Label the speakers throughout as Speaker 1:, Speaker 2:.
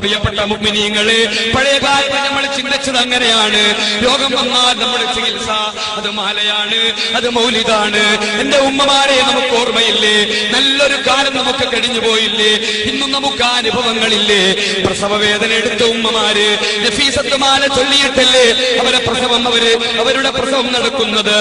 Speaker 1: പ്രിയപ്പെട്ട മുഗ്മിനീങ്ങളെ പഴയ കാലത്ത് നമ്മൾ ചിന്തിച്ചത് അങ്ങനെയാണ്. രോഗം വന്നാൽ നമ്മുടെ ചികിത്സ അത് മാലയാണ് അത് മൗലിതാണ്. എന്റെ ഉമ്മമാരെ നമുക്ക് ഓർമ്മയില്ലേ? നല്ലൊരു കാലം നമുക്ക് കഴിഞ്ഞു പോയില്ലേ? ഇന്നും നമുക്ക് അനുഭവങ്ങളില്ലേ? പ്രസവ വേദന എടുത്ത ഉമ്മമാര് നഫീസത്ത് മാല ചൊല്ലിയിട്ടല്ലേ അവരെ പ്രസവം അവർ അവരുടെ പ്രസവം നടക്കുന്നത്?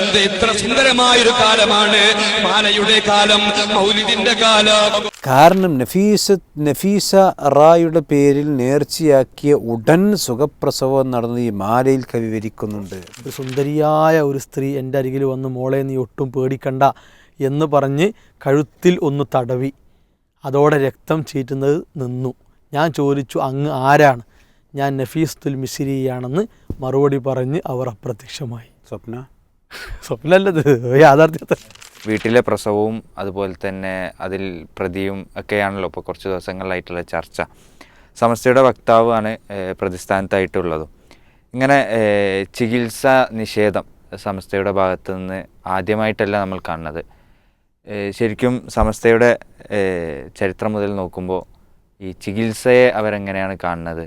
Speaker 1: എന്ത് ഇത്ര സുന്ദരമായൊരു കാലമാണ്. മാലയുടെ കാലം മൗലിദിന്റെ കാലം.
Speaker 2: കാരണം നഫീസ നഫീസ റായുടെ പേരിൽ നേർച്ചയാക്കിയ ഉടൻ സുഖപ്രസവം നടന്ന് ഈ മാലയിൽ കവി വിവരിക്കുന്നുണ്ട്
Speaker 3: ഒരു സുന്ദരിയായ ഒരു സ്ത്രീ എന്റെ അരികിൽ വന്ന് മോളെ നീ ഒട്ടും പേടിക്കണ്ട എന്ന് പറഞ്ഞ് കഴുത്തിൽ ഒന്ന് തടവി. അതോടെ രക്തം ചീറ്റുന്നത് നിന്നു. ഞാൻ ചോദിച്ചു അങ്ങ് ആരാണ്? ഞാൻ നഫീസ് തുൽ മിസിരിയാണെന്ന് മറുപടി പറഞ്ഞ് അവർ അപ്രത്യക്ഷമായി.
Speaker 2: സ്വപ്ന?
Speaker 3: സ്വപ്നല്ലത് യാഥാർത്ഥ്യത്തെ.
Speaker 4: വീട്ടിലെ പ്രസവവും അതുപോലെ തന്നെ അതിൽ പ്രതിയും ഒക്കെയാണല്ലോ ഇപ്പോൾ കുറച്ച് ദിവസങ്ങളിലായിട്ടുള്ള ചർച്ച. സമസ്തയുടെ വക്താവാണ് പ്രതിസ്ഥാനത്തായിട്ടുള്ളതും. ഇങ്ങനെ ചികിത്സ നിഷേധം സമസ്തയുടെ ഭാഗത്തു നിന്ന് ആദ്യമായിട്ടല്ല നമ്മൾ കാണുന്നത്. ശരിക്കും സമസ്തയുടെ ചരിത്രം മുതൽ നോക്കുമ്പോൾ ഈ ചികിത്സയെ അവരെങ്ങനെയാണ് കാണുന്നത്?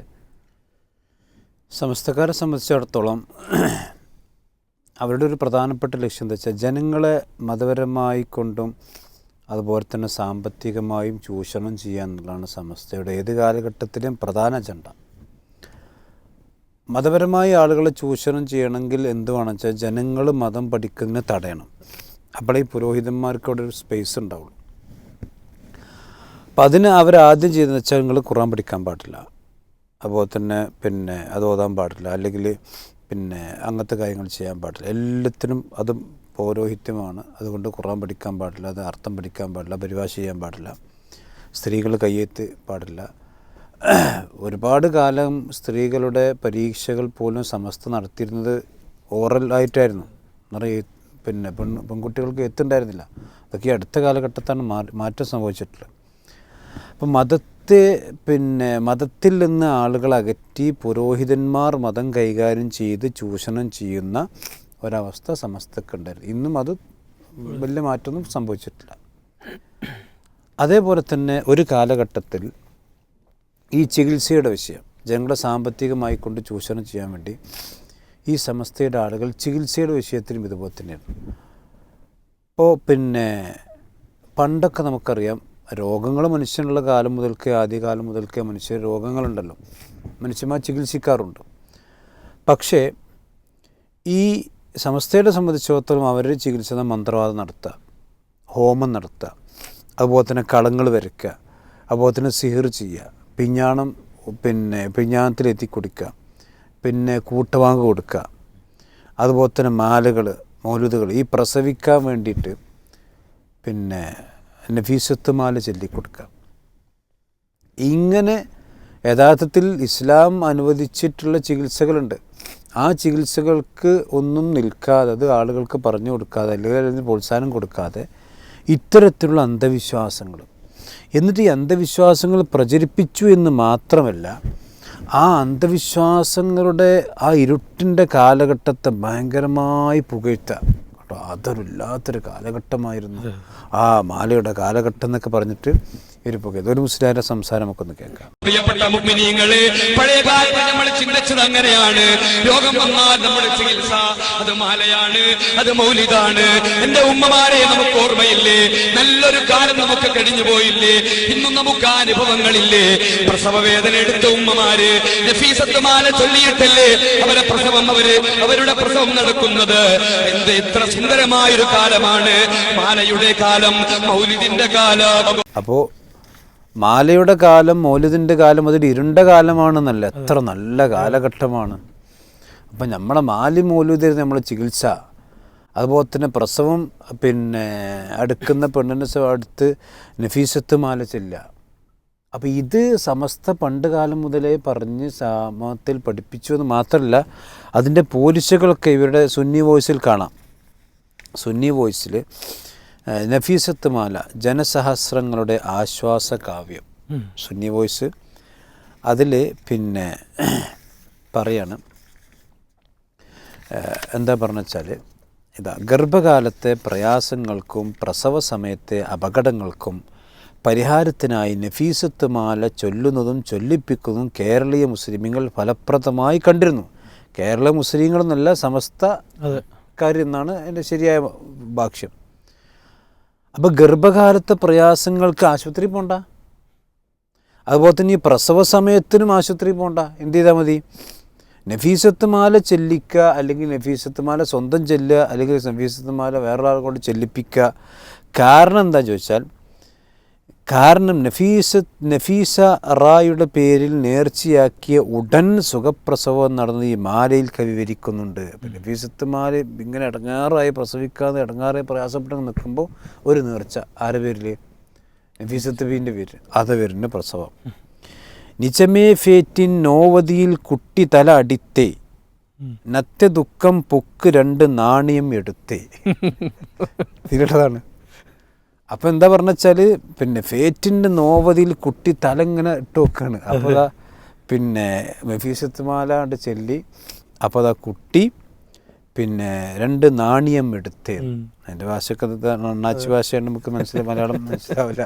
Speaker 2: സമസ്തക്കാരെ സംബന്ധിച്ചിടത്തോളം അവരുടെ ഒരു പ്രധാനപ്പെട്ട ലക്ഷ്യം എന്താ വെച്ചാൽ ജനങ്ങളെ മതപരമായി കൊണ്ടും അതുപോലെ തന്നെ സാമ്പത്തികമായും ചൂഷണം ചെയ്യുക എന്നുള്ളതാണ് സമസ്തയുടെ ഏത് കാലഘട്ടത്തിലും പ്രധാന അജണ്ട. മതപരമായി ആളുകളെ ചൂഷണം ചെയ്യണമെങ്കിൽ എന്തുവാണെന്ന് വെച്ചാൽ ജനങ്ങൾ മതം പഠിക്കുന്നതിന് തടയണം. അപ്പോൾ ഈ പുരോഹിതന്മാർക്ക് അവിടെ ഒരു സ്പേസ് ഉണ്ടാവുള്ളൂ. അപ്പം അതിന് അവരാദ്യം ചെയ്തെന്ന് വെച്ചാൽ നിങ്ങൾ ഖുറാൻ പഠിക്കാൻ പാടില്ല. അതുപോലെ തന്നെ പിന്നെ അത് ഓതാൻ പാടില്ല. അല്ലെങ്കിൽ പിന്നെ അങ്ങനത്തെ കാര്യങ്ങൾ ചെയ്യാൻ പാടില്ല. എല്ലാത്തിനും അതും പൗരോഹിത്യമാണ്. അതുകൊണ്ട് ഖുറാൻ പഠിക്കാൻ പാടില്ല അത് അർത്ഥം പഠിക്കാൻ പാടില്ല പരിഭാഷ ചെയ്യാൻ പാടില്ല സ്ത്രീകൾ കയ്യേത്ത് പാടില്ല. ഒരുപാട് കാലം സ്ത്രീകളുടെ പരീക്ഷകൾ പോലും സമസ്ത നടത്തിയിരുന്നത് ഓറൽ ആയിട്ടായിരുന്നു. നിറയെ പിന്നെ പെൺ പെൺകുട്ടികൾക്ക് എത്തുണ്ടായിരുന്നില്ല. അതൊക്കെ ഈ അടുത്ത കാലഘട്ടത്താണ് മാറ്റം സംഭവിച്ചിട്ടുള്ളത്. അപ്പം മതത്തെ പിന്നെ മതത്തിൽ നിന്ന് ആളുകൾ അകറ്റി പുരോഹിതന്മാർ മതം കൈകാര്യം ചെയ്ത് ചൂഷണം ചെയ്യുന്ന ഒരവസ്ഥ സമസ്തക്കുണ്ടായിരുന്നു. ഇന്നും അത് വലിയ മാറ്റമൊന്നും സംഭവിച്ചിട്ടില്ല. അതേപോലെ തന്നെ ഒരു കാലഘട്ടത്തിൽ ഈ ചികിത്സയുടെ വിഷയം ജനങ്ങളെ സാമ്പത്തികമായി കൊണ്ട് ചൂഷണം ചെയ്യാൻ വേണ്ടി ഈ സമസ്തയുടെ ആളുകൾ ചികിത്സയുടെ വിഷയത്തിലും ഇതുപോലെ തന്നെയായിരുന്നു അപ്പോൾ പിന്നെ പണ്ടൊക്കെ നമുക്കറിയാം രോഗങ്ങൾ മനുഷ്യനുള്ള കാലം മുതൽക്കേ ആദ്യകാലം മുതൽക്കേ മനുഷ്യർ രോഗങ്ങളുണ്ടല്ലോ. മനുഷ്യന്മാർ ചികിത്സിക്കാറുണ്ട്. പക്ഷേ ഈ സമസ്തയെ സംബന്ധിച്ചിടത്തോളം അവർ ചികിത്സ മന്ത്രവാദം നടത്തുക ഹോമം നടത്തുക അതുപോലെ തന്നെ കളങ്ങൾ വരയ്ക്കുക അതുപോലെ തന്നെ സിഹിർ ചെയ്യുക പിഞ്ഞാണം പിന്നെ പിഞ്ഞാണത്തിലെത്തി കൊടുക്കുക പിന്നെ കൂട്ടവാങ്ക് കൊടുക്കുക അതുപോലെ തന്നെ മാലകൾ മൗലുദുകൾ ഈ പ്രസവിക്കാൻ വേണ്ടിയിട്ട് പിന്നെ നഫീസത്ത് മാല ചൊല്ലിക്കൊടുക്കുക ഇങ്ങനെ യഥാർത്ഥത്തിൽ ഇസ്ലാം അനുവദിച്ചിട്ടുള്ള ചികിത്സകളുണ്ട്. ആ ചികിത്സകൾക്ക് ഒന്നും നിൽക്കാതെ അത് ആളുകൾക്ക് പറഞ്ഞു കൊടുക്കാതെ അല്ലെങ്കിൽ അതിന് പ്രോത്സാഹനം കൊടുക്കാതെ ഇത്തരത്തിലുള്ള അന്ധവിശ്വാസങ്ങൾ. എന്നിട്ട് ഈ അന്ധവിശ്വാസങ്ങൾ പ്രചരിപ്പിച്ചു എന്ന് മാത്രമല്ല ആ അന്ധവിശ്വാസങ്ങളുടെ ആ ഇരുട്ടിന്റെ കാലഘട്ടത്തെ ഭയങ്കരമായി പുകഴ്ത്ത കേട്ടോ അതൊരില്ലാത്തൊരു കാലഘട്ടമായിരുന്നു. ആ മാലയുടെ കാലഘട്ടം എന്നൊക്കെ പറഞ്ഞിട്ട് ഒരു പുക സംസാരം ഒക്കെ ഒന്ന് കേൾക്കാം.
Speaker 1: പ്രിയപ്പെട്ട മുഗ്മിനിയങ്ങളെ പഴയ കാലത്ത് നമ്മൾ ചിന്തിച്ചത് അങ്ങനെയാണ്. രോഗം വന്നാൽ നമ്മുടെ ചികിത്സ അത് മാലയാണ് അത് മൗലിതാണ് എന്റെ ഉമ്മമാരെ നമുക്ക് ഓർമ്മയില്ലേ? നല്ലൊരു കാലം നമുക്ക് കഴിഞ്ഞു പോയില്ലേ? ഇന്നും നമുക്ക് അനുഭവങ്ങളില്ലേ? പ്രസവ വേദന എടുത്ത ഉമ്മമാര് നഫീസത്ത് മാല ചൊല്ലിയിട്ടല്ലേ അവരെ പ്രസവം അവർ അവരുടെ പ്രസവം നടക്കുന്നത്? എന്ത് ഇത്ര സുന്ദരമായൊരു കാലമാണ്. മാലയുടെ കാലം മൗലിദിന്റെ കാലം.
Speaker 2: അപ്പോൾ മാലയുടെ കാലം മൗലിദിന്റെ കാലം അതൊരു ഇരുണ്ട കാലമാണെന്നല്ല എത്ര നല്ല കാലഘട്ടമാണ്. അപ്പം നമ്മളെ മാലി മോലുദിന് നമ്മൾ ചികിത്സ. അതുപോലെ തന്നെ പ്രസവം പിന്നെ അടുക്കുന്ന പെണ്ണിന്റെ അടുത്ത് നഫീസത്ത് മാല ചെല്ല അപ്പോൾ ഇത് സമസ്ത പണ്ട് കാലം മുതലേ പറഞ്ഞ് സമത്തിൽ പഠിപ്പിച്ചു എന്ന് മാത്രമല്ല അതിന്റെ പോലിശകളൊക്കെ ഇവരുടെ സുന്നി വോയിസിൽ കാണാം. സുന്നി വോയിസിൽ നഫീസത്ത് മാല ജനസഹസ്രങ്ങളുടെ ആശ്വാസ കാവ്യം സുന്നി വോയിസ്. അതിൽ പിന്നെ പറയാണ് എന്താ പറഞ്ഞാൽ ഇതാ ഗർഭകാലത്തെ പ്രയാസങ്ങൾക്കും പ്രസവ സമയത്തെ അപകടങ്ങൾക്കും പരിഹാരത്തിനായി നഫീസത്ത് മാല ചൊല്ലുന്നതും ചൊല്ലിപ്പിക്കുന്നതും കേരളീയ മുസ്ലിമീങ്ങൾ ഫലപ്രദമായി കണ്ടിരുന്നു. കേരള മുസ്ലിങ്ങളെന്നല്ല സമസ്ത കാര്യം എന്നാണ് എന്റെ ശരിയായ ഭാഷ്യം. അപ്പോൾ ഗർഭകാലത്തെ പ്രയാസങ്ങൾക്ക് ആശുപത്രി പോണ്ട. അതുപോലെ തന്നെ ഈ പ്രസവ സമയത്തിനും ആശുപത്രി പോണ്ട. എന്ത് ചെയ്താൽ മതി? നഫീസത്ത് മാല ചെല്ലിക്കുക അല്ലെങ്കിൽ നഫീസത്ത് മാല സ്വന്തം ചെല്ലുക അല്ലെങ്കിൽ നഫീസത്ത് മാല വേറൊരാളെ കൊണ്ട് ചെല്ലിപ്പിക്കുക കാരണം എന്താ ചോദിച്ചാൽ കാരണം നഫീസ നഫീസ റായുടെ പേരിൽ നേർച്ചയാക്കിയ ഉടൻ സുഖപ്രസവം നടന്ന് ഈ മാലയിൽ കവിവരിക്കുന്നുണ്ട്. വിവരിക്കുന്നുണ്ട് അപ്പം നഫീസത്ത് മാല ഇങ്ങനെ ഇടങ്ങാറായി പ്രസവിക്കാതെ ഇടങ്ങാറായി പ്രയാസപ്പെട്ട് നിൽക്കുമ്പോൾ ഒരു നേർച്ച. ആരുടെ പേരിൽ നഫീസത്ത് ബീന്റെ പേര് അത് പേരിന്റെ പ്രസവം? നിജമേ ഫേറ്റിൻ നോവതിയിൽ കുട്ടി തല അടിത്തേ. നത്യ ദുഃഖം പൊക്ക് രണ്ട് നാണയം എടുത്തേ. ഇതിലുള്ളതാണ്. അപ്പം എന്താ പറഞ്ഞാൽ പിന്നെ ഫേറ്റിന്റെ നോവതിയിൽ കുട്ടി തല ഇങ്ങനെ ഇട്ട് വെക്കാണ്. അപ്പോൾ പിന്നെ മെഫീസത്ത് മാല കൊണ്ട് ചെല്ലി. അപ്പോൾ അതാ കുട്ടി പിന്നെ രണ്ട് നാണിയം എടുത്തേ. അതിന്റെ ഭാഷയൊക്കെ അണ്ണാച്ചി ഭാഷയാണ് നമുക്ക് മനസ്സിലായി മലയാളം മനസ്സിലാവില്ല.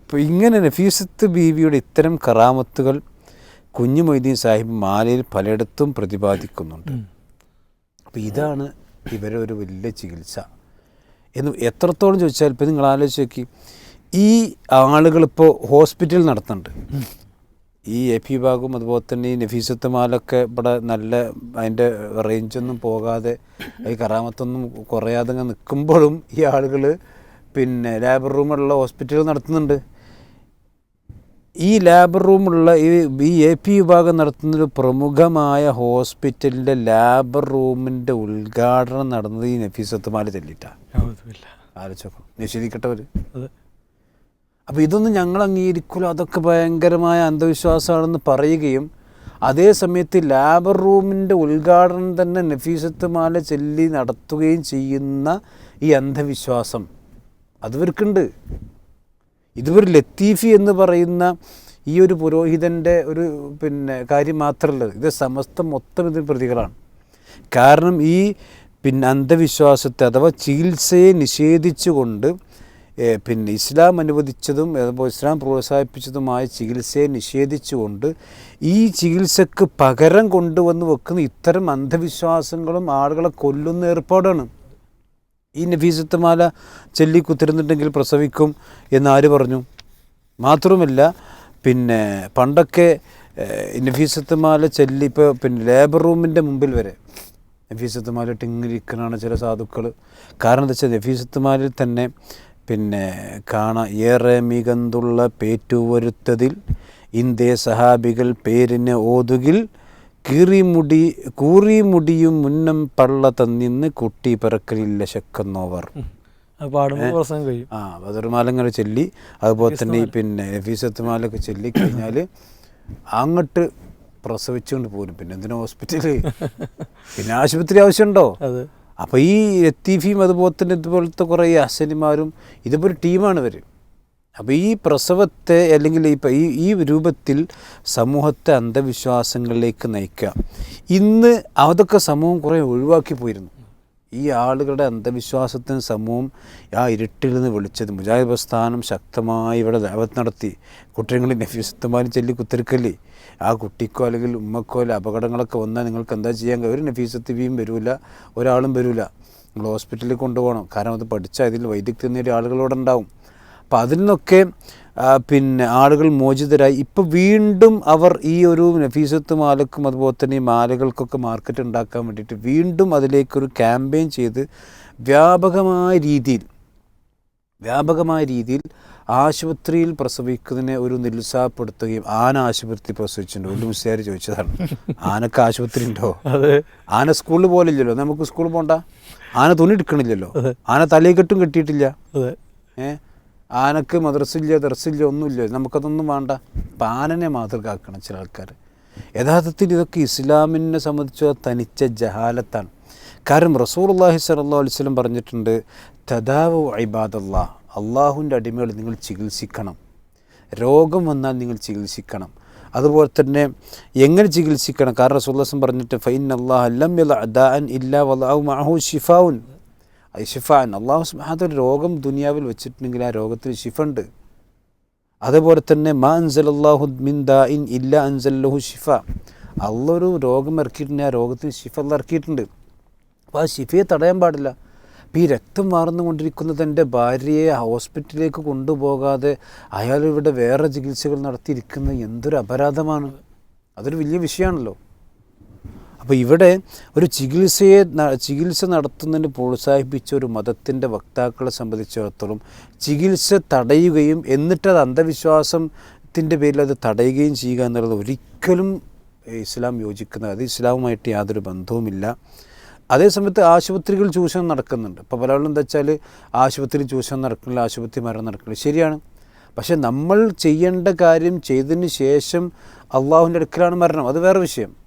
Speaker 2: അപ്പോൾ ഇങ്ങനെ നഫീസത്ത് ബീവിയുടെ ഇത്തരം കറാമത്തുകൾ കുഞ്ഞു മൊയ്തീൻ സാഹിബ് മാലയിൽ പലയിടത്തും പ്രതിപാദിക്കുന്നുണ്ട്. അപ്പോൾ ഇതാണ് ഇവരെ ഒരു വലിയ ചികിത്സ. എന്ന് എത്രത്തോളം ചോദിച്ചാൽ ഇപ്പോൾ നിങ്ങൾ ആലോചിച്ച് നോക്കി. ഈ ആളുകളിപ്പോൾ ഹോസ്പിറ്റൽ നടത്തുന്നുണ്ട്. ഈ എ പി ഭാഗവും അതുപോലെ തന്നെ ഈ നഫീസത്ത് മാലൊക്കെ ഇവിടെ നല്ല അതിന്റെ റേഞ്ചൊന്നും പോകാതെ ഈ കറാമത്തൊന്നും കുറയാതെ നിൽക്കുമ്പോഴും ഈ ആളുകൾ പിന്നെ ലാബർ റൂമുള്ള ഹോസ്പിറ്റൽ നടത്തുന്നുണ്ട്. ഈ ലാബ് റൂമുള്ള ഈ ബി എ പി വിഭാഗം നടത്തുന്നൊരു പ്രമുഖമായ ഹോസ്പിറ്റലിന്റെ ലാബ് റൂമിന്റെ ഉദ്ഘാടനം നടന്നത് ഈ നഫീസത്ത് മാല ചെല്ലിട്ടാണ് നിഷേധിക്കട്ടവർ
Speaker 3: അതെ.
Speaker 2: അപ്പോൾ ഇതൊന്നും ഞങ്ങൾ അംഗീകരിക്കില്ല അതൊക്കെ ഭയങ്കരമായ അന്ധവിശ്വാസമാണെന്ന് പറയുകയും അതേ സമയത്ത് ലാബർ റൂമിന്റെ ഉദ്ഘാടനം തന്നെ നഫീസത്ത് മാല ചൊല്ലി നടത്തുകയും ചെയ്യുന്ന ഈ അന്ധവിശ്വാസം. അതിവർക്കുണ്ട് ഇതൊരു ലത്തീഫി എന്ന് പറയുന്ന ഈ ഒരു പുരോഹിതന്റെ ഒരു പിന്നെ കാര്യം മാത്രമല്ല ഇത് സമസ്ത മൊത്തം ഇതിന് പ്രതികളാണ്. കാരണം ഈ പിന്നെ അന്ധവിശ്വാസത്തെ അഥവാ ചികിത്സയെ നിഷേധിച്ചുകൊണ്ട് പിന്നെ ഇസ്ലാം അനുവദിച്ചതും അതുപോലെ ഇസ്ലാം പ്രോത്സാഹിപ്പിച്ചതുമായ ചികിത്സയെ നിഷേധിച്ചുകൊണ്ട് ഈ ചികിത്സക്ക് പകരം കൊണ്ടുവന്ന് വെക്കുന്ന ഇത്തരം അന്ധവിശ്വാസങ്ങളും ആളുകളെ കൊല്ലുന്ന ഏർപ്പാടാണ്. ഈ നഫീസത്തുമാല ചെല്ലി കുത്തിരുന്നിട്ടുണ്ടെങ്കിൽ പ്രസവിക്കും എന്ന് ആര് പറഞ്ഞു? മാത്രവുമല്ല പിന്നെ പണ്ടൊക്കെ നഫീസത്തുമാല ചൊല്ലി ഇപ്പോൾ പിന്നെ ലേബർ റൂമിന്റെ മുമ്പിൽ വരെ നഫീസത്തുമാല ടിങ്ങിരിക്കണാണ് ചില സാധുക്കൾ കാരണം എന്താ വെച്ചാൽ നഫീസത്തുമാലിൽ തന്നെ പിന്നെ കാണാം ഏറെ മികന്തുള്ള പേറ്റുവരുത്തതിൽ ഇന്ത്യ സഹാബികൾ പേരിന് ഓതുകിൽ കീറിമുടി കൂറിമുടിയും മുന്നം പള്ള തന്നിന്ന് കുട്ടി പിറക്കലില്ല ശക്കുന്നോവർ. ആ ബദർമാലങ്ങൾ ചൊല്ലി അതുപോലെ തന്നെ ഈ പിന്നെ നഫീസത്തുമാലൊക്കെ ചൊല്ലി കഴിഞ്ഞാൽ അങ്ങോട്ട് പ്രസവിച്ചുകൊണ്ട് പോരും. പിന്നെ എന്തിനാ ഹോസ്പിറ്റലിൽ പിന്നെ ആശുപത്രി ആവശ്യമുണ്ടോ? അപ്പോൾ ഈ ലത്തീഫിയും അതുപോലെ തന്നെ ഇതുപോലത്തെ കുറേ അസനിമാരും ഇതിപ്പോൾ ഒരു ടീമാണ് ഇവർ അപ്പോൾ ഈ പ്രസവത്തെ അല്ലെങ്കിൽ ഇപ്പം ഈ ഈ രൂപത്തിൽ സമൂഹത്തെ അന്ധവിശ്വാസങ്ങളിലേക്ക് നയിക്കുക. ഇന്ന് അതൊക്കെ സമൂഹം കുറേ ഒഴിവാക്കി പോയിരുന്നു. ഈ ആളുകളുടെ അന്ധവിശ്വാസത്തിന് സമൂഹം ആ ഇരുട്ടിൽ നിന്ന് വിളിച്ചത് മുജാഹിദ് പ്രസ്ഥാനം ശക്തമായി ഇവിടെ ദാവത്ത് നടത്തി. കുട്ടികളിൽ നഫീസത്തുമാരും ചൊല്ലി കുത്തിരിക്കല്ലേ ആ കുട്ടിക്കോ അല്ലെങ്കിൽ ഉമ്മക്കോ അല്ല അപകടങ്ങളൊക്കെ വന്നാൽ നിങ്ങൾക്ക് എന്താ ചെയ്യാൻ? ഒരു നഫീസത്ത് ബിയും വരില്ല ഒരാളും വരില്ല നിങ്ങൾ ഹോസ്പിറ്റലിൽ കൊണ്ടുപോകണം. കാരണം അത് പഠിച്ച അതിൽ വൈദ്യുതി നേടിയ ആളുകളോട് ഉണ്ടാവും അപ്പം അതിൽ നിന്നൊക്കെ പിന്നെ ആളുകൾ മോചിതരായി. ഇപ്പോൾ വീണ്ടും അവർ ഈ ഒരു നഫീസത്ത് മാലക്കും അതുപോലെ തന്നെ ഈ മാലകൾക്കൊക്കെ മാർക്കറ്റ് ഉണ്ടാക്കാൻ വേണ്ടിയിട്ട് വീണ്ടും അതിലേക്കൊരു ക്യാമ്പയിൻ ചെയ്ത് വ്യാപകമായ രീതിയിൽ വ്യാപകമായ രീതിയിൽ ആശുപത്രിയിൽ പ്രസവിക്കുന്നതിനെ ഒരു നിരുത്സാഹപ്പെടുത്തുകയും ആന ആശുപത്രി പ്രസവിച്ചിട്ടുണ്ട്. ഒരു മുസ്ലിയാർ ചോദിച്ചതാണ്. ആനക്ക് ആശുപത്രി ഉണ്ടോ? ആന സ്കൂളിൽ പോലില്ലല്ലോ നമുക്ക് സ്കൂളിൽ പോണ്ട. ആന തുണി എടുക്കണില്ലല്ലോ. ആന തലയിൽ കെട്ടും കെട്ടിയിട്ടില്ല.
Speaker 3: അതെ.
Speaker 2: ഏ? ആനക്ക് മദ്രസില്ല ദർസില്ല ഒന്നുമില്ല. നമുക്കതൊന്നും വേണ്ട. അപ്പം ആനനെ മാതൃകാക്കണം ചില ആൾക്കാർ. യഥാർത്ഥത്തിൽ ഇതൊക്കെ ഇസ്ലാമിനെ സംബന്ധിച്ച തനിച്ച ജഹാലത്താണ്. കാരണം റസൂർ അള്ളാഹി സല്ലാ അലിസ്ലം പറഞ്ഞിട്ടുണ്ട് തദാവു ഇബാദല്ലാ അള്ളാഹുവിന്റെ അടിമകൾ നിങ്ങൾ ചികിത്സിക്കണം. രോഗം വന്നാൽ നിങ്ങൾ ചികിത്സിക്കണം. അതുപോലെ തന്നെ എങ്ങനെ ചികിത്സിക്കണം? കാരണം റസൂല്ലാസം പറഞ്ഞിട്ട് ഫൈൻ അള്ളാഹ് അല്ലം അദാൻ ഇല്ലാ വലാഹു മഹു ഷിഫാവുൻ ഷിഫാൻ അള്ളാഹു സുബാന രോഗം ദുനിയാവിൽ വെച്ചിട്ടുണ്ടെങ്കിൽ ആ രോഗത്തിന് ഷിഫ ഉണ്ട് അതേപോലെ തന്നെ മാ അൻസലല്ലാഹു മിൻ ദാഇൻ ഇല്ല അൻസലഹു ഷിഫ അള്ളൊരു രോഗം ഇറക്കിയിട്ടുണ്ട് ആ രോഗത്തിന് ഷിഫ അല്ല ഇറക്കിയിട്ടുണ്ട്. അപ്പോൾ ആ ഷിഫയെ തടയാൻ പാടില്ല. അപ്പോൾ ഈ രക്തം മാറുന്നുകൊണ്ടിരിക്കുന്ന എന്റെ ഭാര്യയെ ഹോസ്പിറ്റലിലേക്ക് കൊണ്ടുപോകാതെ അയാൾ ഇവിടെ വേറെ ചികിത്സകൾ നടത്തിയിരിക്കുന്നത് എന്തൊരു അപരാധമാണ്. അതൊരു വലിയ വിഷയമാണല്ലോ. അപ്പോൾ ഇവിടെ ഒരു ചികിത്സയെ ചികിത്സ നടത്തുന്നതിന് പ്രോത്സാഹിപ്പിച്ച ഒരു മതത്തിന്റെ വക്താക്കളെ സംബന്ധിച്ചിടത്തോളം ചികിത്സ തടയുകയും എന്നിട്ടത് അന്ധവിശ്വാസത്തിന്റെ പേരിൽ അത് തടയുകയും ചെയ്യുക എന്നുള്ളത് ഒരിക്കലും ഇസ്ലാം യോജിക്കുന്ന അത് ഇസ്ലാമുമായിട്ട് യാതൊരു ബന്ധവുമില്ല. അതേസമയത്ത് ആശുപത്രികൾ ചൂഷണം നടക്കുന്നുണ്ട്. ഇപ്പോൾ ആളുകളും എന്താ വെച്ചാൽ ആശുപത്രി ചൂഷണം നടക്കില്ല ആശുപത്രി മരണം നടക്കില്ല ശരിയാണ്. പക്ഷേ നമ്മൾ ചെയ്യേണ്ട കാര്യം ചെയ്തതിന് ശേഷം അള്ളാഹുവിന്റെ അടുക്കലാണ് മരണം. അത് വേറെ വിഷയം.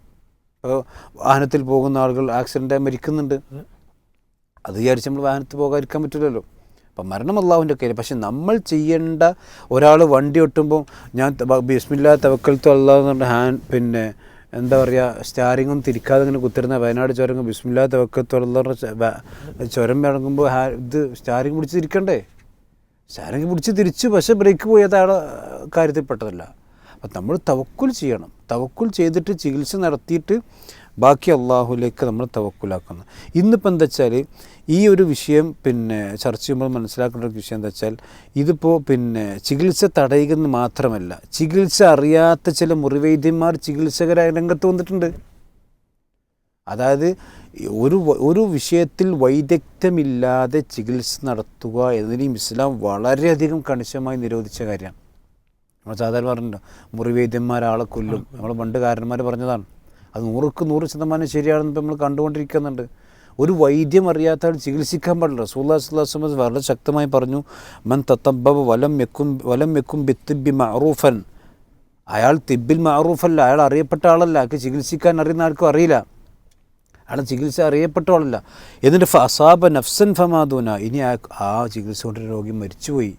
Speaker 2: വാഹനത്തിൽ പോകുന്ന ആളുകൾ ആക്സിഡന്റായി മരിക്കുന്നുണ്ട്. അത് വിചാരിച്ച് നമ്മൾ വാഹനത്തിൽ പോകാതിരിക്കാൻ പറ്റില്ലല്ലോ. അപ്പം മരണം അള്ളാഹുവിന്റെ കയ്യിൽ പക്ഷെ നമ്മൾ ചെയ്യേണ്ട ഒരാൾ വണ്ടി ഒട്ടുമ്പോൾ ഞാൻ ബിസ്മില്ലാ തവക്കൽത്തു അള്ളാഹെന്ന് പറഞ്ഞ ഹാൻഡ് പിന്നെ എന്താ പറയുക സ്റ്റാറിങ്ങും തിരിക്കാതെ ഇങ്ങനെ കുത്തിരുന്ന വയനാട് ചുരം ബിസ്മില്ലാ തവക്കത്തു അള്ളാഹ് ചുരം ഇറങ്ങുമ്പോൾ ഹാ ഇത് സ്റ്റാറിങ് പിടിച്ച് തിരിക്കണ്ടേ? സ്റ്റാറിങ് പിടിച്ച് തിരിച്ചു പക്ഷേ ബ്രേക്ക് പോയി അതാ കാര്യത്തിൽ കാര്യത്തിൽപ്പെട്ടതല്ല അപ്പം നമ്മൾ തവക്കുൽ ചെയ്യണം. തവക്കുൽ ചെയ്തിട്ട് ചികിത്സ നടത്തിയിട്ട് ബാക്കി അള്ളാഹുലേക്ക് നമ്മൾ തവക്കുലാക്കുന്നു. ഇന്നിപ്പോൾ എന്താ വെച്ചാൽ ഈ ഒരു വിഷയം പിന്നെ ചർച്ച ചെയ്യുമ്പോൾ മനസ്സിലാക്കേണ്ട ഒരു വിഷയം എന്താ വെച്ചാൽ ഇതിപ്പോൾ പിന്നെ ചികിത്സ തടയുക മാത്രമല്ല ചികിത്സ അറിയാത്ത ചില മുറിവൈദ്യന്മാർ ചികിത്സകരായ രംഗത്ത് വന്നിട്ടുണ്ട്. അതായത് ഒരു ഒരു വിഷയത്തിൽ വൈദഗ്ധ്യമില്ലാതെ ചികിത്സ നടത്തുക എന്നതിനും ഇസ്ലാം വളരെയധികം കണിശമായി നിരോധിച്ച കാര്യമാണ്. നമ്മൾ സാധാരണ പറഞ്ഞിട്ടുണ്ടോ? മുറിവൈദ്യന്മാർ ആളെ കൊല്ലും. നമ്മൾ പണ്ട് കാരന്മാർ പറഞ്ഞതാണ്. അത് നൂറുക്ക് നൂറ് ശതമാനം ശരിയാണെന്ന് ഇപ്പം നമ്മൾ കണ്ടുകൊണ്ടിരിക്കുന്നുണ്ട്. ഒരു വൈദ്യം അറിയാത്ത ആൾ ചികിത്സിക്കാൻ പാടില്ല. റസൂല്ലാ സ്വലാസ്മത് വളരെ ശക്തമായി പറഞ്ഞു മൻ തത്തബ്ബബ് വലം വെക്കും വലം വെക്കും ബിത്തിബി മഅറൂഫൻ. അയാൾ തിബിൽ മഅറൂഫല്ല. അയാൾ അറിയപ്പെട്ട ആളല്ല. അയാൾക്ക് ചികിത്സിക്കാൻ അറിയുന്ന ആർക്കും അറിയില്ല. അയാളെ ചികിത്സ അറിയപ്പെട്ട ആളല്ല. എന്നിട്ട് ഫസാബ നഫ്സൻ ഫമാദൂന. ഇനി ആ ആ ചികിത്സ കൊണ്ട് രോഗി മരിച്ചുപോയി.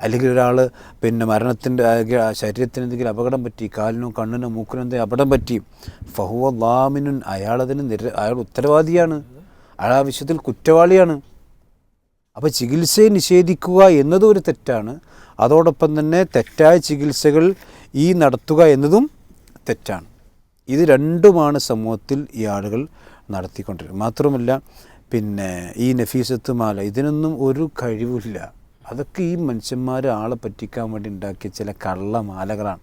Speaker 2: അല്ലെങ്കിൽ ഒരാൾ പിന്നെ മരണത്തിന്റെ ശരീരത്തിന് എന്തെങ്കിലും അപകടം പറ്റി കാലിനോ കണ്ണിനോ മൂക്കിനോ എന്തെങ്കിലും അപകടം പറ്റി ഫഹുവ ലാമിനുൻ അയാളതിന് നിര അയാൾ ഉത്തരവാദിയാണ്. അയാൾ ആ വിഷയത്തിൽ കുറ്റവാളിയാണ്. അപ്പോൾ ചികിത്സയെ നിഷേധിക്കുക എന്നതും ഒരു തെറ്റാണ്. അതോടൊപ്പം തന്നെ തെറ്റായ ചികിത്സകൾ ഈ നടത്തുക എന്നതും തെറ്റാണ്. ഇത് രണ്ടുമാണ് സമൂഹത്തിൽ ഈ ആളുകൾ നടത്തിക്കൊണ്ടിരിക്കുന്നത്. മാത്രമല്ല പിന്നെ ഈ നഫീസത്ത് മാല ഇതിനൊന്നും ഒരു കഴിവില്ല അതൊക്കെ ഈ മനുഷ്യന്മാർ ആളെ പറ്റിക്കാൻ വേണ്ടി ഉണ്ടാക്കിയ ചില കള്ളമാലകളാണ്.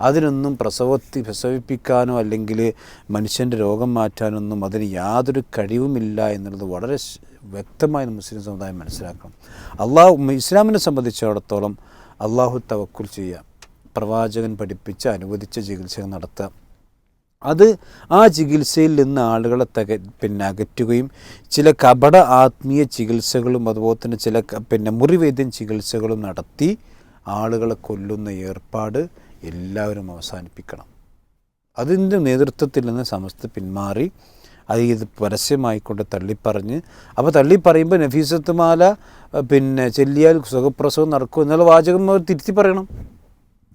Speaker 2: അതിനൊന്നും പ്രസവത്തി പ്രസവിപ്പിക്കാനോ അല്ലെങ്കിൽ മനുഷ്യന്റെ രോഗം മാറ്റാനൊന്നും അതിന് യാതൊരു കഴിവുമില്ല എന്നുള്ളത് വളരെ വ്യക്തമായി മുസ്ലിം സമുദായം മനസ്സിലാക്കണം. അള്ളാഹു ഇസ്ലാമിനെ സംബന്ധിച്ചിടത്തോളം അള്ളാഹു തവക്കുൽ ചെയ്യുക പ്രവാചകൻ പഠിപ്പിച്ച അനുവദിച്ച ചികിത്സകൾ നടത്തുക അത് ആ ചികിത്സയിൽ നിന്ന് ആളുകളെ തക പിന്നെ അകറ്റുകയും ചില കപട ആത്മീയ ചികിത്സകളും അതുപോലെ തന്നെ ചില പിന്നെ മുറിവേദ്യം ചികിത്സകളും നടത്തി ആളുകളെ കൊല്ലുന്ന ഏർപ്പാട് എല്ലാവരും അവസാനിപ്പിക്കണം. അതിന്റെ നേതൃത്വത്തിൽ നിന്ന് സമസ്ത പിന്മാറി അത് ഇത് പരസ്യമായിക്കൊണ്ട് തള്ളിപ്പറഞ്ഞ് അപ്പോൾ തള്ളിപ്പറയുമ്പോൾ നഫീസത്ത് മാല പിന്നെ ചെല്ലിയാൽ സുഖപ്രസവം നടക്കും എന്നുള്ള വാചകം തിരുത്തി പറയണം.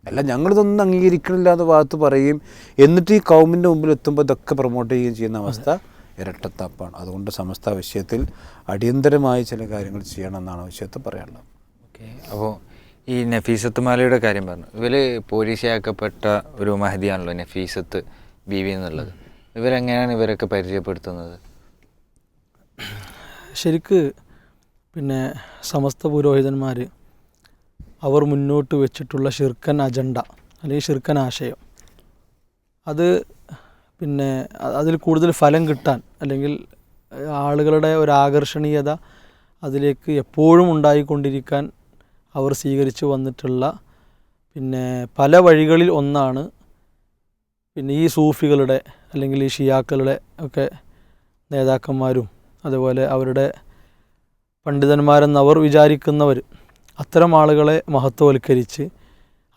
Speaker 2: അല്ല ഞങ്ങളിതൊന്നും അംഗീകരിക്കണില്ല എന്ന് ഭാഗത്ത് പറയും. എന്നിട്ട് ഈ കൗമിന്റെ മുമ്പിൽ എത്തുമ്പോൾ ഇതൊക്കെ പ്രൊമോട്ട് ചെയ്യുകയും ചെയ്യുന്ന അവസ്ഥ ഇരട്ടത്താപ്പാണ്. അതുകൊണ്ട് സമസ്ത വിഷയത്തിൽ അടിയന്തരമായി ചില കാര്യങ്ങൾ ചെയ്യണം എന്നാണ് വിഷയത്തിൽ പറയാനുള്ളത്.
Speaker 4: ഓക്കെ. അപ്പോൾ ഈ നഫീസത്ത് മാലയുടെ കാര്യം പറഞ്ഞു. ഇവർ പോലീസിയാക്കപ്പെട്ട ഒരു മഹതിയാണല്ലോ നഫീസത്ത് ബി വി എന്നുള്ളത്. ഇവരെങ്ങനെയാണ് ഇവരൊക്കെ പരിചയപ്പെടുത്തുന്നത്?
Speaker 3: ശരിക്ക് പിന്നെ സമസ്ത പുരോഹിതന്മാർ അവർ മുന്നോട്ട് വെച്ചിട്ടുള്ള ഷിർക്കൻ അജണ്ട അല്ലെങ്കിൽ ഷിർക്കൻ ആശയം. അത് പിന്നെ അതിൽ കൂടുതൽ ഫലം കിട്ടാൻ അല്ലെങ്കിൽ ആളുകളുടെ ഒരു ആകർഷണീയത അതിലേക്ക് എപ്പോഴും ഉണ്ടായിക്കൊണ്ടിരിക്കാൻ അവർ സ്വീകരിച്ചു വന്നിട്ടുള്ള പിന്നെ പല വഴികളിൽ ഒന്നാണ് പിന്നെ ഈ സൂഫികളുടെ അല്ലെങ്കിൽ ഈ ഷിയാക്കളുടെ ഒക്കെ നേതാക്കന്മാരും അതുപോലെ അവരുടെ പണ്ഡിതന്മാരെന്നവർ വിചാരിക്കുന്നവർ. അത്തരം ആളുകളെ മഹത്വവൽക്കരിച്ച്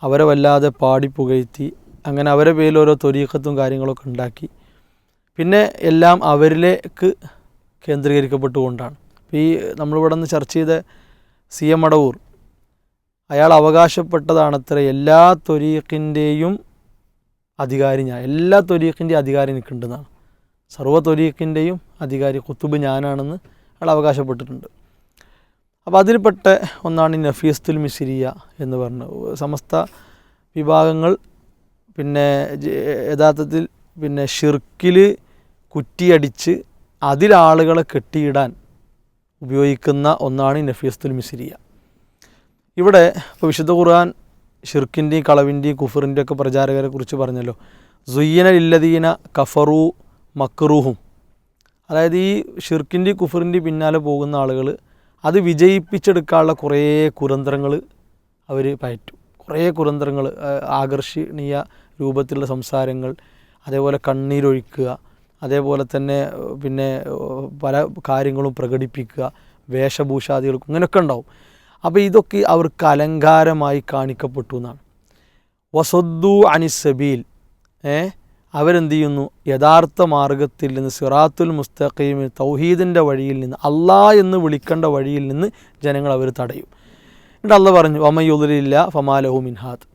Speaker 3: അവരെ വല്ലാതെ പാടി പുകഴ്ത്തി അങ്ങനെ അവരെ പേരിൽ ഓരോ തൊരീക്കത്തും കാര്യങ്ങളൊക്കെ ഉണ്ടാക്കി. പിന്നെ എല്ലാം അവരിലേക്ക് കേന്ദ്രീകരിക്കപ്പെട്ടുകൊണ്ടാണ്. ഇപ്പോൾ ഈ നമ്മളിവിടെ നിന്ന് ചർച്ച ചെയ്ത സി എം മടവൂർ അയാൾ അവകാശപ്പെട്ടതാണത്ര എല്ലാ തൊരീഖിന്റെയും അധികാരി ഞാൻ എല്ലാ തൊരീഖിന്റെയും അധികാരി നിൽക്കേണ്ടതാണ്. സർവ തൊരീഖിന്റെയും അധികാരി കുത്തുബ് ഞാനാണെന്ന് അയാൾ അവകാശപ്പെട്ടിട്ടുണ്ട്. അപ്പോൾ അതിൽപ്പെട്ട ഒന്നാണ് ഈ നഫീസ്തുൽ മിസിരിയ എന്ന് പറഞ്ഞ. സമസ്ത വിഭാഗങ്ങൾ പിന്നെ യഥാർത്ഥത്തിൽ പിന്നെ ഷിർക്കിൽ കുറ്റിയടിച്ച് അതിലാളുകളെ കെട്ടിയിടാൻ ഉപയോഗിക്കുന്ന ഒന്നാണ് ഈ നഫീസ്തുൽ മിസിരിയ ഇവിടെ ഇപ്പോൾ വിശുദ്ധ ഖുർആൻ ഷിർക്കിന്റെയും കളവിന്റെയും കുഫറിന്റെയും ഒക്കെ പ്രചാരകരെ കുറിച്ച് പറഞ്ഞല്ലോ. സുയ്യന ഇല്ലദീന കഫറു മക്റൂഹും അതായത് ഈ ഷിർക്കിന്റെയും കുഫറിന്റെയും പിന്നാലെ പോകുന്ന ആളുകൾ അത് വിജയിപ്പിച്ചെടുക്കാനുള്ള കുറേ കുരന്തരങ്ങൾ അവർ പയറ്റും. കുറേ കുരന്തരങ്ങൾ ആകർഷണീയ രൂപത്തിലുള്ള സംസാരങ്ങൾ അതേപോലെ കണ്ണീരൊഴിക്കുക അതേപോലെ തന്നെ പിന്നെ പല കാര്യങ്ങളും പ്രകടിപ്പിക്കുക വേഷഭൂഷാദികൾക്കും ഇങ്ങനെയൊക്കെ ഉണ്ടാവും. അപ്പോൾ ഇതൊക്കെ അവർക്ക് അലങ്കാരമായി കാണിക്കപ്പെട്ടു എന്നാണ്. വസദ്ദു അനിസബീൽ ഏ? അവരെന്ത് ചെയ്യുന്നു യഥാർത്ഥ മാർഗത്തിൽ നിന്ന് സിറാത്തുൽ മുസ്തഖീമിൽ തൗഹീദിന്റെ വഴിയിൽ നിന്ന് അള്ളാ എന്ന് വിളിക്കേണ്ട വഴിയിൽ നിന്ന് ജനങ്ങൾ അവർ തടയും. എന്നിട്ട് അള്ള പറഞ്ഞു വമയുദലില്ല ഫമാലഹു മിൻഹാദ്.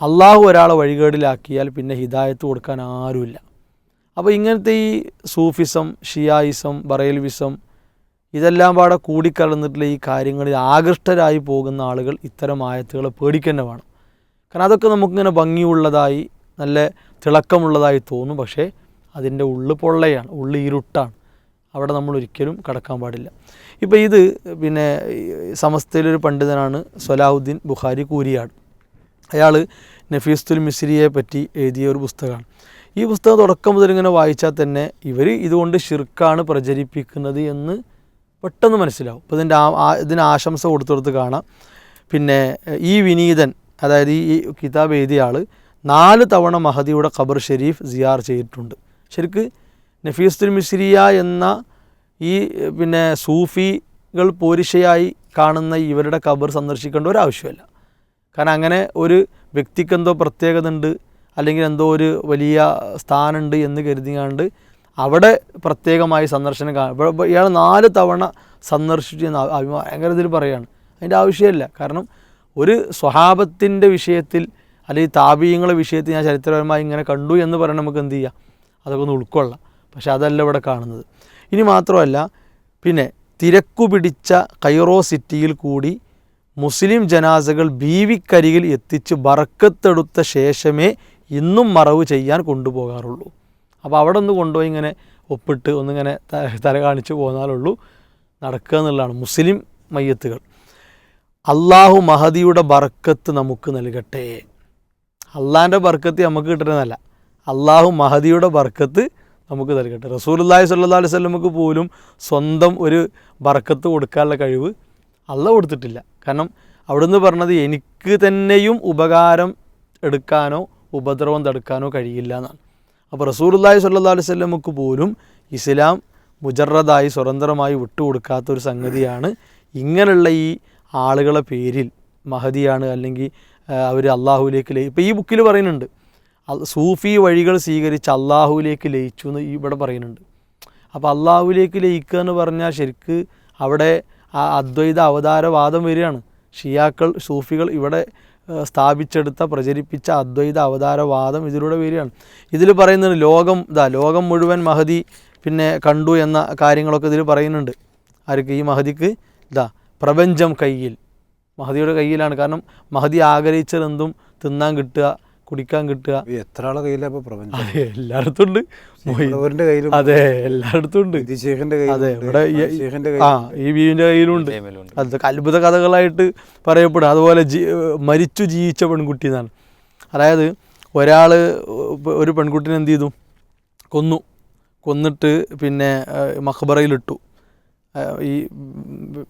Speaker 3: അള്ളാഹു ഒരാളെ വഴികേടിലാക്കിയാൽ പിന്നെ ഹിദായത്ത് കൊടുക്കാൻ ആരുമില്ല. അപ്പോൾ ഇങ്ങനത്തെ ഈ സൂഫിസം ഷിയായിസം ബറേൽവിസം ഇതെല്ലാം പാടെ കൂടിക്കലർന്നിട്ടുള്ള ഈ കാര്യങ്ങളിൽ ആകൃഷ്ടരായി പോകുന്ന ആളുകൾ ഇത്തരം ആയത്തുകളെ പേടിക്കേണ്ട വേണം. കാരണം അതൊക്കെ നമുക്കിങ്ങനെ ഭംഗിയുള്ളതായി നല്ല തിളക്കമുള്ളതായി തോന്നും. പക്ഷേ അതിന്റെ ഉള്ളു പൊള്ളയാണ് ഉള്ളു ഇരുട്ടാണ്. അവിടെ നമ്മൾ ഒരിക്കലും കടക്കാൻ പാടില്ല. ഇപ്പോൾ ഇത് പിന്നെ സമസ്തയിലൊരു പണ്ഡിതനാണ് സൊലാഹുദ്ദീൻ ബുഖാരി കൂരിയാട് അയാൾ നഫീസ്തുൽ മിസ്രിയെ പറ്റി എഴുതിയ ഒരു പുസ്തകമാണ്. ഈ പുസ്തകം തുടക്കം മുതൽ ഇങ്ങനെ വായിച്ചാൽ തന്നെ ഇവർ ഇതുകൊണ്ട് ഷിർക്കാണ് പ്രചരിപ്പിക്കുന്നത് എന്ന് പെട്ടെന്ന് മനസ്സിലാവും. അപ്പോൾ ഇതിന്റെ ഇതിന് ആശംസ കൊടുത്തു കൊടുത്ത് കാണാം. പിന്നെ ഈ വിനീതൻ അതായത് ഈ കിതാബ് എഴുതിയ ആൾ നാല് തവണ മഹദിയുടെ ഖബർ ഷെരീഫ് സിയാർ ചെയ്തിട്ടുണ്ട്. ശരിക്ക് നഫീസുൽ മിശ്രിയ എന്ന ഈ പിന്നെ സൂഫികൾ പോരിഷയായി കാണുന്ന ഇവരുടെ ഖബർ സന്ദർശിക്കേണ്ട ഒരു ആവശ്യമില്ല. കാരണം അങ്ങനെ ഒരു വ്യക്തിക്ക് എന്തോ പ്രത്യേകത ഉണ്ട് അല്ലെങ്കിൽ എന്തോ ഒരു വലിയ സ്ഥാനമുണ്ട് എന്ന് കരുതിയാണ്ട് അവിടെ പ്രത്യേകമായി സന്ദർശനം കാണും ഇയാൾ നാല് തവണ സന്ദർശിച്ചു എന്ന് ഭയങ്കര ഇതിൽ പറയുകയാണ് അതിന്റെ ആവശ്യമില്ല. കാരണം ഒരു സ്വഭാവത്തിന്റെ വിഷയത്തിൽ അല്ലെങ്കിൽ താപീയങ്ങളെ വിഷയത്തിൽ ഞാൻ ചരിത്രപരമായി ഇങ്ങനെ കണ്ടു എന്ന് പറഞ്ഞാൽ നമുക്ക് എന്ത് ചെയ്യാം? അതൊക്കെ ഒന്ന് ഉൾക്കൊള്ളാം. പക്ഷെ അതല്ല ഇവിടെ കാണുന്നത്. ഇനി മാത്രമല്ല പിന്നെ തിരക്കു പിടിച്ച കൈറോ സിറ്റിയിൽ കൂടി മുസ്ലിം ജനാസകൾ ബീവിക്കരികിൽ എത്തിച്ച് ബറക്കത്തെടുത്ത ശേഷമേ ഇന്നും മറവ് ചെയ്യാൻ കൊണ്ടുപോകാറുള്ളൂ. അപ്പോൾ അവിടെ ഒന്ന് കൊണ്ടുപോയി ഇങ്ങനെ ഒപ്പിട്ട് ഒന്നിങ്ങനെ തല കാണിച്ച് പോന്നാലുള്ളൂ നടക്കുക എന്നുള്ളതാണ് മുസ്ലിം മയ്യത്തുകൾ. അള്ളാഹു മഹദിയുടെ ബറക്കത്ത് നമുക്ക് നൽകട്ടെ. അള്ളാഹിന്റെ ബർക്കത്ത് നമുക്ക് കിട്ടുന്നതല്ല. അള്ളാഹു മഹദിയുടെ ബർക്കത്ത് നമുക്ക് നൽകട്ടെ. റസൂലുള്ളാഹി സല്ലാ അലൈഹി സ്വലമുക്ക് പോലും സ്വന്തം ഒരു ബർക്കത്ത് കൊടുക്കാനുള്ള കഴിവ് അള്ള കൊടുത്തിട്ടില്ല. കാരണം അവിടുന്ന് പറഞ്ഞത് എനിക്ക് തന്നെയും ഉപകാരം എടുക്കാനോ ഉപദ്രവം തടുക്കാനോ കഴിയില്ല എന്നാണ്. അപ്പോൾ റസൂലുള്ളാഹി സല്ലാ അലൈഹി സ്വലമുക്ക് പോലും ഇസ്ലാം മുജറദായി സ്വതന്ത്രമായി വിട്ടുകൊടുക്കാത്ത ഒരു സംഗതിയാണ് ഇങ്ങനെയുള്ള ഈ ആളുകളെ പേരിൽ മഹദിയാണ് അല്ലെങ്കിൽ അവർ അള്ളാഹുവിലേക്ക് ലയി ഇപ്പോൾ ഈ ബുക്കിൽ പറയുന്നുണ്ട്. സൂഫി വഴികൾ സ്വീകരിച്ച് അള്ളാഹുവിലേക്ക് ലയിച്ചു എന്ന് ഇവിടെ പറയുന്നുണ്ട്. അപ്പോൾ അള്ളാഹുവിലേക്ക് ലയിക്കുക എന്ന് പറഞ്ഞാൽ ശരിക്ക് അവിടെ ആ അദ്വൈത അവതാരവാദം വരികയാണ്. ഷിയാക്കൾ സൂഫികൾ ഇവിടെ സ്ഥാപിച്ചെടുത്ത പ്രചരിപ്പിച്ച അദ്വൈത അവതാരവാദം ഇതിലൂടെ വരികയാണ്. ഇതിൽ പറയുന്നത് ലോകം ഇതാ ലോകം മുഴുവൻ മഹതി പിന്നെ കണ്ടു എന്ന കാര്യങ്ങളൊക്കെ ഇതിൽ പറയുന്നുണ്ട്. ആർക്ക് ഈ മഹതിക്ക് ഇതാ പ്രപഞ്ചം കയ്യിൽ. മഹദിയുടെ കയ്യിലാണ്. കാരണം മഹദി ആഗ്രഹിച്ചതെന്തും തിന്നാൻ കിട്ടുക കുടിക്കാൻ കിട്ടുക.
Speaker 2: ഈ എത്ര ആളെ കയ്യിലാണ് പ്രപഞ്ചം?
Speaker 3: അതെ എല്ലായിടത്തും ഉണ്ട്. മൊയ്-
Speaker 2: ഉള്ളവരുടെ കയ്യിലും
Speaker 3: അതെ എല്ലായിടത്തും ഉണ്ട് അതെ ഇവിടെ ആ ഈ വീവിന്റെ കയ്യിലും
Speaker 4: ഉണ്ട്.
Speaker 3: അത് അത്ഭുത കഥകളായിട്ട് പറയപ്പെടും. അതുപോലെ മരിച്ചു ജീവിച്ച പെൺകുട്ടി എന്നാണ്. അതായത് ഒരാൾ ഒരു പെൺകുട്ടിനെ എന്ത് ചെയ്തു? കൊന്നു. കൊന്നിട്ട് പിന്നെ മഹബറയിലിട്ടു മഖബറയിലിട്ടു. ഈ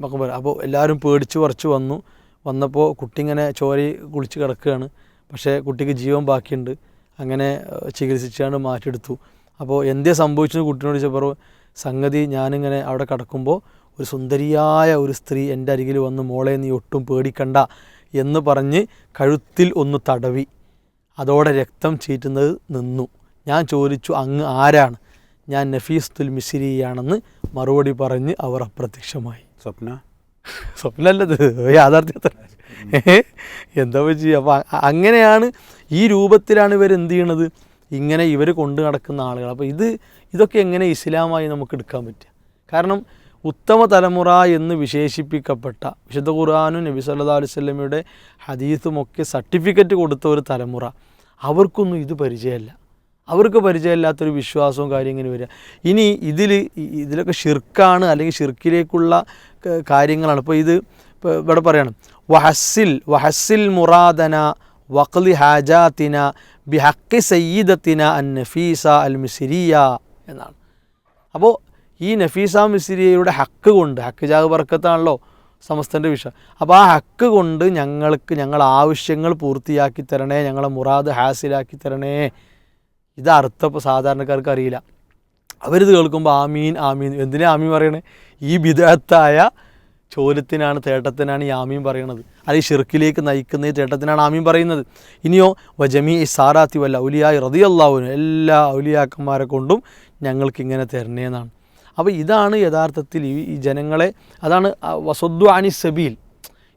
Speaker 3: മഖബറ അപ്പോൾ എല്ലാവരും പേടിച്ച് കുറച്ച് വന്നു. വന്നപ്പോൾ കുട്ടി ഇങ്ങനെ ചോരി കുളിച്ച് കിടക്കുകയാണ്. പക്ഷേ കുട്ടിക്ക് ജീവൻ ബാക്കിയുണ്ട്. അങ്ങനെ ചികിത്സിച്ചാണ്ട് മാറ്റിയെടുത്തു. അപ്പോൾ എന്തേ സംഭവിച്ചു കുട്ടിനോട് ചോദിച്ചപ്പോൾ സംഗതി ഞാനിങ്ങനെ അവിടെ കിടക്കുമ്പോൾ ഒരു സുന്ദരിയായ ഒരു സ്ത്രീ എന്റെ അരികിൽ വന്ന് മോളെ നീ ഒട്ടും പേടിക്കണ്ട എന്ന് പറഞ്ഞ് കഴുത്തിൽ ഒന്ന് തടവി. അതോടെ രക്തം ചീറ്റുന്നത് നിന്നു. ഞാൻ ചോദിച്ചു അങ്ങ് ആരാണ്? ഞാൻ നഫീസ് തുൽ മിസിരിയാണെന്ന് മറുപടി പറഞ്ഞ് അവർ അപ്രത്യക്ഷമായി.
Speaker 2: സ്വപ്ന?
Speaker 3: സ്വപ്നല്ലത്. യാഥാർത്ഥ്യത്തിൽ. എന്താ ചെയ്യുക അപ്പോൾ അങ്ങനെയാണ് ഈ രൂപത്തിലാണ് ഇവർ എന്ത് ചെയ്യണത്? ഇങ്ങനെ ഇവർ കൊണ്ടു നടക്കുന്ന ആളുകൾ. അപ്പോൾ ഇത് ഇതൊക്കെ എങ്ങനെ ഇസ്ലാമായി നമുക്ക് എടുക്കാൻ പറ്റുക? കാരണം ഉത്തമ തലമുറ എന്ന് വിശേഷിപ്പിക്കപ്പെട്ട വിശുദ്ധ ഖുർആാനും നബി സല്ലാ അലൈഹി ഹദീസുമൊക്കെ സർട്ടിഫിക്കറ്റ് കൊടുത്ത ഒരു തലമുറ. അവർക്കൊന്നും ഇത് പരിചയമല്ല. അവർക്ക് പരിചയമില്ലാത്തൊരു വിശ്വാസവും കാര്യം ഇങ്ങനെ വരിക. ഇനി ഇതിൽ ഇതിലൊക്കെ ഷിർക്കാണ് അല്ലെങ്കിൽ ഷിർക്കിലേക്കുള്ള കാര്യങ്ങളാണ്. ഇപ്പോൾ ഇത് ഇവിടെ പറയണം. വഹസ്സിൽ വഹസ്സിൽ മുറാദന വഖ്ലി ഹാജാത്തിന ബിഹക്കി സയ്യിദത്തിന അൻ നഫീസ അൽ മിസിരിയ എന്നാണ്. അപ്പോൾ ഈ നഫീസ മിസിരിയയുടെ ഹക്ക് കൊണ്ട് ഹക്ക് ജാഗ് വർക്കത്താണല്ലോ സമസ്തന്റെ വിഷയം. അപ്പോൾ ആ ഹക്ക് കൊണ്ട് ഞങ്ങൾക്ക് ഞങ്ങൾ ആവശ്യങ്ങൾ പൂർത്തിയാക്കി തരണേ ഞങ്ങളെ മുറാദ് ഹാസിലാക്കി തരണേ ഇത് അർത്ഥം സാധാരണക്കാർക്ക് അറിയില്ല. അവരിത് കേൾക്കുമ്പോൾ ആമീൻ ആമീൻ. എന്തിനാ ആമീൻ പറയണേ? ഈ വിദഗ്ധായ ചോരത്തിനാണ് തേട്ടത്തിനാണ് ഈ ആമീൻ പറയണത്. അല്ലെങ്കിൽ ഷിർക്കിലേക്ക് നയിക്കുന്ന ഈ തേട്ടത്തിനാണ് ആമീൻ പറയുന്നത്. ഇനിയോ വജമി സാറാത്തി വല്ല ഔലിയായി റതി അള്ളാഹുവിനും എല്ലാ ഔലിയാക്കന്മാരെ കൊണ്ടും ഞങ്ങൾക്ക് ഇങ്ങനെ തരണേന്നാണ്. അപ്പോൾ ഇതാണ് യഥാർത്ഥത്തിൽ ഈ ജനങ്ങളെ അതാണ് വസദ്ദു അനി സബീൽ.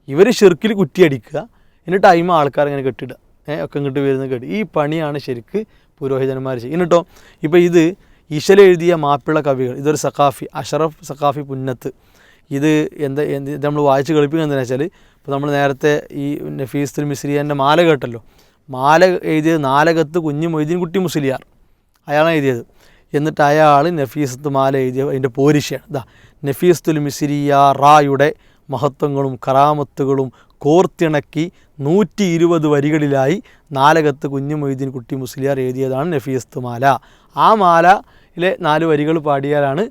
Speaker 3: ഇവർ ഷിർക്കിൽ കുറ്റിയടിക്കുക എന്നിട്ട് ടൈം ആൾക്കാർ ഇങ്ങനെ കെട്ടിടുക. ഏഹ് ഒക്കെ ഇങ്ങോട്ട് വരുന്ന കെട്ടി. ഈ പണിയാണ് ശരിക്ക് പുരോഹിതന്മാർ ചെയ്യും. എന്നിട്ടോ ഇപ്പോൾ ഇത് ഈശല എഴുതിയ മാപ്പിള കവികൾ ഇതൊരു സഖാഫി അഷറഫ് സഖാഫി പുന്നത്ത്. ഇത് എന്താ എന്ത് നമ്മൾ വായിച്ച് കളിപ്പിക്കുന്നത് എന്താണെന്ന് വെച്ചാൽ ഇപ്പോൾ നമ്മൾ നേരത്തെ ഈ നഫീസ് മിസ്ലിയാന്റെ മാല കേട്ടല്ലോ. മാല എഴുതിയത് നാലകത്ത് കുഞ്ഞു മൊയ്തീൻ കുട്ടി മുസ്ലിയാർ. അയാളാണ് എഴുതിയത്. എന്നിട്ട് അയാൾ നഫീസത്ത് മാല എഴുതിയ അതിന്റെ പോരിശയാണ്. ഇതാ നഫീസത്തുൽ മിസിരിയ റായുടെ മഹത്വങ്ങളും കറാമത്തുകളും കോർത്തിണക്കി നൂറ്റി ഇരുപത് വരികളിലായി നാലകത്ത് കുഞ്ഞു മൊയ്തീൻ കുട്ടി മുസ്ലിയാർ എഴുതിയതാണ് നഫീസ്ത് മാല. ആ മാലയിലെ നാല് വരികൾ പാടിയാലാണ്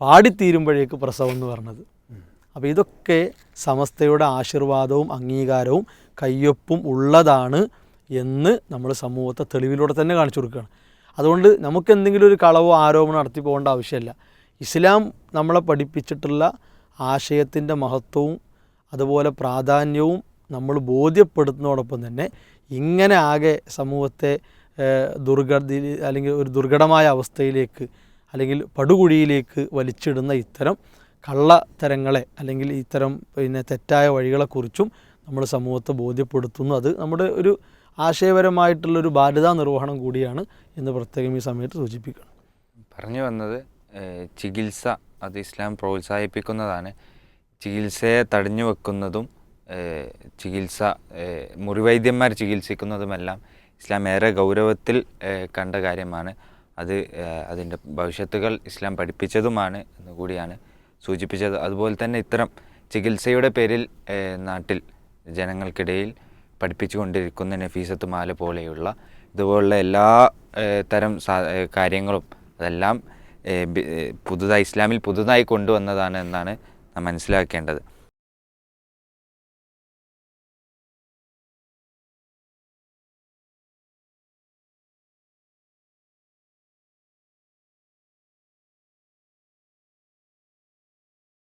Speaker 3: പാടിത്തീരുമ്പോഴേക്ക് പ്രസവം എന്ന് പറഞ്ഞത്. അപ്പോൾ ഇതൊക്കെ സമസ്തയുടെ ആശീർവാദവും അംഗീകാരവും കയ്യൊപ്പും ഉള്ളതാണ് എന്ന് നമ്മൾ സമൂഹത്തെ തെളിവിലൂടെ തന്നെ കാണിച്ചു കൊടുക്കുകയാണ്. അതുകൊണ്ട് നമുക്ക് എന്തെങ്കിലും ഒരു കളവോ ആരോപണം നടത്തി പോകേണ്ട ആവശ്യമില്ല. ഇസ്ലാം നമ്മളെ പഠിപ്പിച്ചിട്ടുള്ള ആശയത്തിന്റെ മഹത്വവും അതുപോലെ പ്രാധാന്യവും നമ്മൾ ബോധ്യപ്പെടുത്തുന്നതോടൊപ്പം തന്നെ ഇങ്ങനെ ആകെ സമൂഹത്തെ ദുർഗതി അല്ലെങ്കിൽ ഒരു ദുർഘടമായ അവസ്ഥയിലേക്ക് അല്ലെങ്കിൽ പടുകുഴിയിലേക്ക് വലിച്ചിടുന്ന ഇത്തരം കള്ളത്തരങ്ങളെ അല്ലെങ്കിൽ ഇത്തരം പിന്നെ തെറ്റായ വഴികളെക്കുറിച്ചും നമ്മൾ സമൂഹത്തെ ബോധ്യപ്പെടുത്തുന്നു. അത് നമ്മുടെ ഒരു ആശയപരമായിട്ടുള്ളൊരു ബാധ്യതാ നിർവഹണം കൂടിയാണ് എന്ന് പ്രത്യേകം ഈ സമയത്ത് സൂചിപ്പിക്കണം
Speaker 4: പറഞ്ഞു വന്നത് ചികിത്സ അത് ഇസ്ലാം പ്രോത്സാഹിപ്പിക്കുന്നതാണ്. ചികിത്സയെ തടഞ്ഞു വെക്കുന്നതും ചികിത്സ മുറിവൈദ്യന്മാർ ചികിത്സിക്കുന്നതുമെല്ലാം ഇസ്ലാം ഏറെ ഗൗരവത്തിൽ കണ്ട കാര്യമാണ്. അത് അതിന്റെ ഭവിഷ്യത്തുകൾ ഇസ്ലാം പഠിപ്പിച്ചതുമാണ് എന്നുകൂടിയാണ് സൂചിപ്പിച്ചത്. അതുപോലെ തന്നെ ഇത്തരം ചികിത്സയുടെ പേരിൽ നാട്ടിൽ ജനങ്ങൾക്കിടയിൽ പഠിപ്പിച്ചു കൊണ്ടിരിക്കുന്ന നഫീസത്ത് മാല പോലെയുള്ള ഇതുപോലുള്ള എല്ലാ തരം കാര്യങ്ങളും അതെല്ലാം പുതുതായി ഇസ്ലാമിൽ പുതുതായി കൊണ്ടുവന്നതാണ് എന്നാണ് നാം മനസ്സിലാക്കേണ്ടത്.